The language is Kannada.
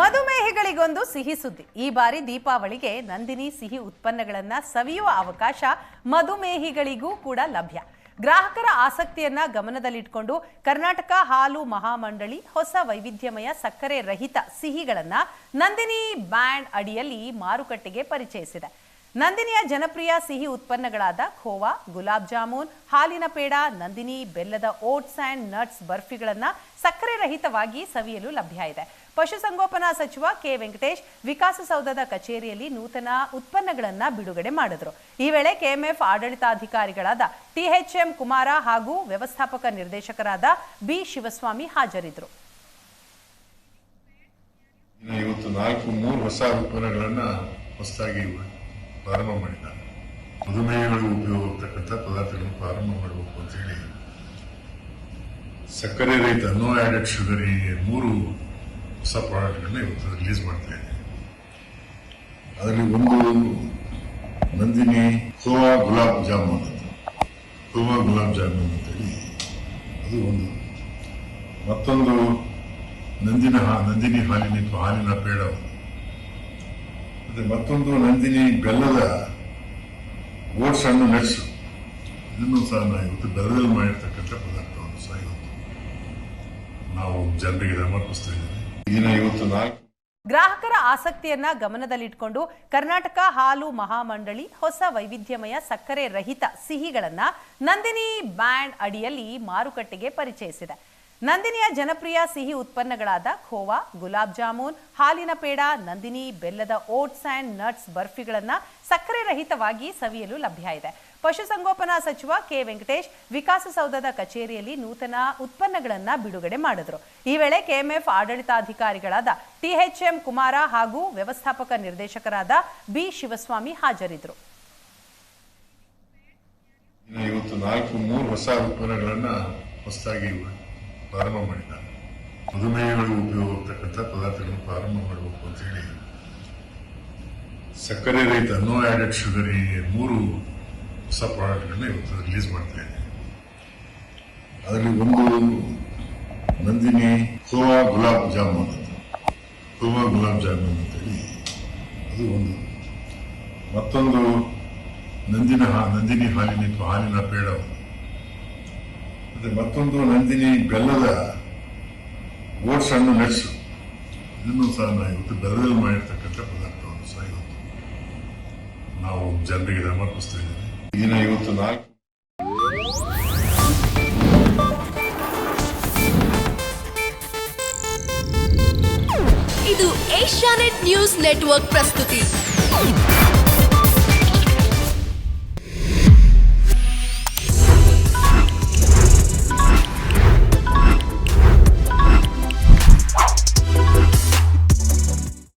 ಮಧುಮೇಹಿಗಳಿಗೊಂದು ಸಿಹಿ ಸುದ್ದಿ. ಈ ಬಾರಿ ದೀಪಾವಳಿಗೆ ನಂದಿನಿ ಸಿಹಿ ಉತ್ಪನ್ನಗಳನ್ನ ಸವಿಯುವ ಅವಕಾಶ ಮಧುಮೇಹಿಗಳಿಗೂ ಕೂಡ ಲಭ್ಯ. ಗ್ರಾಹಕರ ಆಸಕ್ತಿಯನ್ನ ಗಮನದಲ್ಲಿಟ್ಕೊಂಡು ಕರ್ನಾಟಕ ಹಾಲು ಮಹಾಮಂಡಳಿ ಹೊಸ ವೈವಿಧ್ಯಮಯ ಸಕ್ಕರೆ ರಹಿತ ಸಿಹಿಗಳನ್ನ ನಂದಿನಿ ಬ್ಯಾಂಡ್ ಅಡಿಯಲ್ಲಿ ಮಾರುಕಟ್ಟೆಗೆ ಪರಿಚಯಿಸಿದೆ. ನಂದಿನಿಯ ಜನಪ್ರಿಯ ಸಿಹಿ ಉತ್ಪನ್ನಗಳಾದ ಖೋವಾ, ಗುಲಾಬ್ ಜಾಮೂನ್, ಹಾಲಿನ ಪೇಡ, ನಂದಿನಿ ಬೆಲ್ಲದ ಓಟ್ಸ್ ಆ್ಯಂಡ್ ನಟ್ಸ್ ಬರ್ಫಿಗಳನ್ನು ಸಕ್ಕರೆ ರಹಿತವಾಗಿ ಸವಿಯಲು ಲಭ್ಯ ಇದೆ. ಪಶುಸಂಗೋಪನಾ ಸಚಿವ ಕೆ ವೆಂಕಟೇಶ್ ವಿಕಾಸಸೌಧದ ಕಚೇರಿಯಲ್ಲಿ ನೂತನ ಉತ್ಪನ್ನಗಳನ್ನು ಬಿಡುಗಡೆ ಮಾಡಿದ್ರು. ಈ ವೇಳೆ ಕೆಎಂಎಫ್ ಆಡಳಿತಾಧಿಕಾರಿಗಳಾದ ಟಿಎಚ್ಎಂ ಕುಮಾರ ಹಾಗೂ ವ್ಯವಸ್ಥಾಪಕ ನಿರ್ದೇಶಕರಾದ ಬಿ ಶಿವಸ್ವಾಮಿ ಹಾಜರಿದ್ದರು ಇವತ್ತು ನಾಲ್ಕು, ಮೂರು ಹೊಸ ಉತ್ಪನ್ನಗಳನ್ನ ಹೊಸದಾಗಿ ಪ್ರಾರಂಭ ಮಾಡಿದ್ದಾರೆ. ಮಧುಮೇಹಗಳು ಆಗ್ತಕ್ಕಂಥ ಪದಾರ್ಥಗಳನ್ನು ಪ್ರಾರಂಭ ಮಾಡಬೇಕು ಅಂತ ಹೇಳಿ ಸಕ್ಕರೆ ರಹಿತ ನೋ ಆಡೆಡ್ ಶುಗರ್ ಮೂರು ಹೊಸ ಪ್ರಾಡಕ್ಟ್ಗಳನ್ನ ಇವತ್ತು ರಿಲೀಸ್ ಮಾಡ್ತಾ ಇದ್ದೀವಿ ಅದರಲ್ಲಿ ಒಂದು ನಂದಿನಿ ಖೋವಾ ಗುಲಾಬ್ ಜಾಮೂನ್ ಅಂತ. ಖೋವಾ ಗುಲಾಬ್ ಜಾಮೂನ್ ಅಂತೇಳಿ ಅದು ಒಂದು. ಮತ್ತೊಂದು ನಂದಿನ ಹಾ- ನಂದಿನಿ ಹಾಲಿನ ಹಾಲಿನ ಪೇಡ. ಮತ್ತೆ ಮತ್ತೊಂದು ನಂದಿನಿ ಬೆಲ್ಲದ ಓಟ್ಸ್ ಹಣ್ಣು ನಟ್ಸ್. ಇದನ್ನು ಸಹ ನಾವು ಇವತ್ತು ಬೆಲ್ಲದಲ್ಲಿ ಮಾಡಿರ್ತಕ್ಕಂಥ ಪದಾರ್ಥವನ್ನು ಸಹ ಇವತ್ತು ನಾವು ಜನರಿಗೆ ಸಮರ್ಪಿಸ್ತಾ ಇದ್ದೇವೆ. ಗ್ರಾಹಕರ ಆಸಕ್ತಿಯನ್ನ ಗಮನದಲ್ಲಿಟ್ಕೊಂಡು ಕರ್ನಾಟಕ ಹಾಲು ಮಹಾಮಂಡಳಿ ಹೊಸ ವೈವಿಧ್ಯಮಯ ಸಕ್ಕರೆ ರಹಿತ ಸಿಹಿಗಳನ್ನ ನಂದಿನಿ ಬ್ಯಾಂಡ್ ಅಡಿಯಲ್ಲಿ ಮಾರುಕಟ್ಟೆಗೆ ಪರಿಚಯಿಸಿದೆ. ನಂದಿನಿಯ ಜನಪ್ರಿಯ ಸಿಹಿ ಉತ್ಪನ್ನಗಳಾದ ಖೋವಾ, ಗುಲಾಬ್ ಜಾಮೂನ್, ಹಾಲಿನ ಪೇಡ, ನಂದಿನಿ, ಬೆಲ್ಲದ ಓಟ್ಸ್ ಆ್ಯಂಡ್ ನಟ್ಸ್ ಬರ್ಫಿಗಳನ್ನು ಸಕ್ಕರೆ ರಹಿತವಾಗಿ ಸವಿಯಲು ಲಭ್ಯ ಇದೆ. ಪಶುಸಂಗೋಪನಾ ಸಚಿವ ಕೆ. ವೆಂಕಟೇಶ್ ವಿಕಾಸಸೌಧದ ಕಚೇರಿಯಲ್ಲಿ ನೂತನ ಉತ್ಪನ್ನಗಳನ್ನು ಬಿಡುಗಡೆ ಮಾಡಿದರು. ಈ ವೇಳೆ ಕೆಎಂಎಫ್ ಆಡಳಿತಾಧಿಕಾರಿಗಳಾದ ಟಿಎಚ್ಎಂ ಕುಮಾರ ಹಾಗೂ ವ್ಯವಸ್ಥಾಪಕ ನಿರ್ದೇಶಕರಾದ ಬಿ. ಶಿವಸ್ವಾಮಿ ಹಾಜರಿದ್ದರು ಇವತ್ತು ನಾಲ್ಕು, ಮೂರು ಹೊಸ ಉತ್ಪನ್ನಗಳನ್ನು ಹೊಸದಾಗಿ ಪ್ರಾರಂಭ ಮಾಡಿದ್ದಾರೆ. ಮಧುಮೇಹಗಳಿಗೆ ಉಪಯೋಗವಾಗತಕ್ಕಂಥ ಪದಾರ್ಥಗಳನ್ನು ಪ್ರಾರಂಭ ಮಾಡಬೇಕು ಅಂತ ಹೇಳಿ ಸಕ್ಕರೆ ರಹಿತ ನೋ ಆಡೆಡ್ ಶುಗರ್ ಮೂರು ಹೊಸ ಪ್ರಾಡಕ್ಟ್ಗಳನ್ನ ಇವತ್ತು ರಿಲೀಸ್ ಮಾಡ್ತಾ ಇದ್ದೀವಿ. ಅದರಲ್ಲಿ ಒಂದು ನಂದಿನಿ ಖೋವಾ ಗುಲಾಬ್ ಜಾಮೂನ್ ಅಂತ. ಖೋವಾ ಗುಲಾಬ್ ಜಾಮೂನ್ ಅಂತೇಳಿ ಅದು ಒಂದು. ಮತ್ತೊಂದು ನಂದಿನ ನಂದಿನಿ ಹಾಲಿನ ಹಾಲಿನ ಪೇಡ ಮತ್ತೊಂದು ನಂದಿನಿ ಬೆಲ್ಲದ ಓಟ್ಸ್ ಹಣ್ಣು ನಟ್ಸ್ ಇದನ್ನು ಸಹ ನಾವು ಇವತ್ತು ಬೆಲ್ಲದಲ್ಲಿ ಮಾಡಿರ್ತಕ್ಕಂಥ ಪದಾರ್ಥವನ್ನು ಸಹ ಇವತ್ತು ನಾವು ಜನರಿಗೆ ಸಮರ್ಪಿಸ್ತಾ ಇದ್ದೇವೆ ಇದನ್ನ ಇವತ್ತು ನಾಲ್ಕು ಇದು ಏಷ್ಯಾನೆಟ್ ನ್ಯೂಸ್ ನೆಟ್ವರ್ಕ್ ಪ್ರಸ್ತುತಿ.